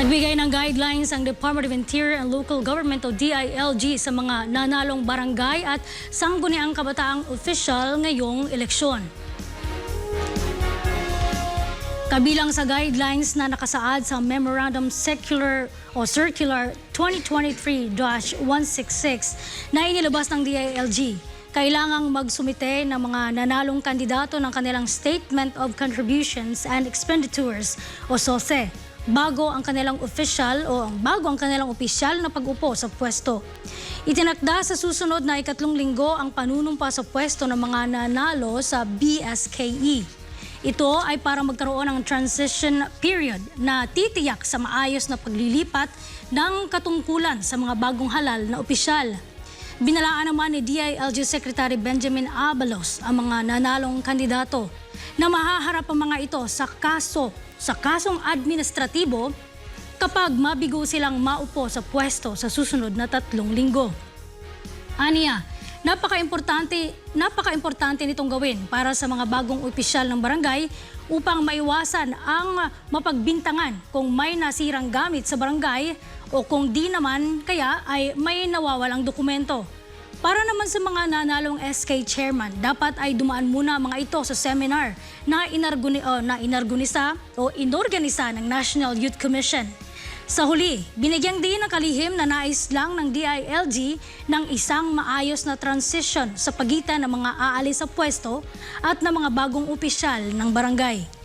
Nagbigay ng guidelines ang Department of Interior and Local Government o DILG sa mga nanalong barangay at sangguniang kabataang official ngayong eleksyon. Kabilang sa guidelines na nakasaad sa Memorandum Circular o Circular 2023-166 na inilabas ng DILG, kailangang magsumite ng mga nanalong kandidato ng kanilang Statement of Contributions and Expenditures o SOSE bago ang kanilang official o bago ang kanilang opisyal na pag-upo sa pwesto. Itinakda sa susunod na ikatlong linggo ang panunumpa sa pwesto ng mga nanalo sa BSKE. Ito ay para magkaroon ng transition period na titiyak sa maayos na paglilipat ng katungkulan sa mga bagong halal na opisyal. Binalaan naman ni DILG Secretary Benjamin Abalos ang mga nanalong kandidato na mahaharap ang mga ito sa kaso sa kasong administratibo kapag mabigo silang maupo sa pwesto sa susunod na tatlong linggo. Aniya, napaka-importante, napaka-importante nitong gawin para sa mga bagong opisyal ng barangay upang maiwasan ang mapagbintangan kung may nasirang gamit sa barangay o kung di naman kaya ay may nawawalang dokumento. Para naman sa mga nanalong SK chairman, dapat ay dumaan muna mga ito sa seminar na, inarguni, o, na inargunisa o inorganisa ng National Youth Commission. Sa huli, binigyang din ng kalihim na nais lang ng DILG ng isang maayos na transition sa pagitan ng mga aalis sa pwesto at ng mga bagong opisyal ng barangay.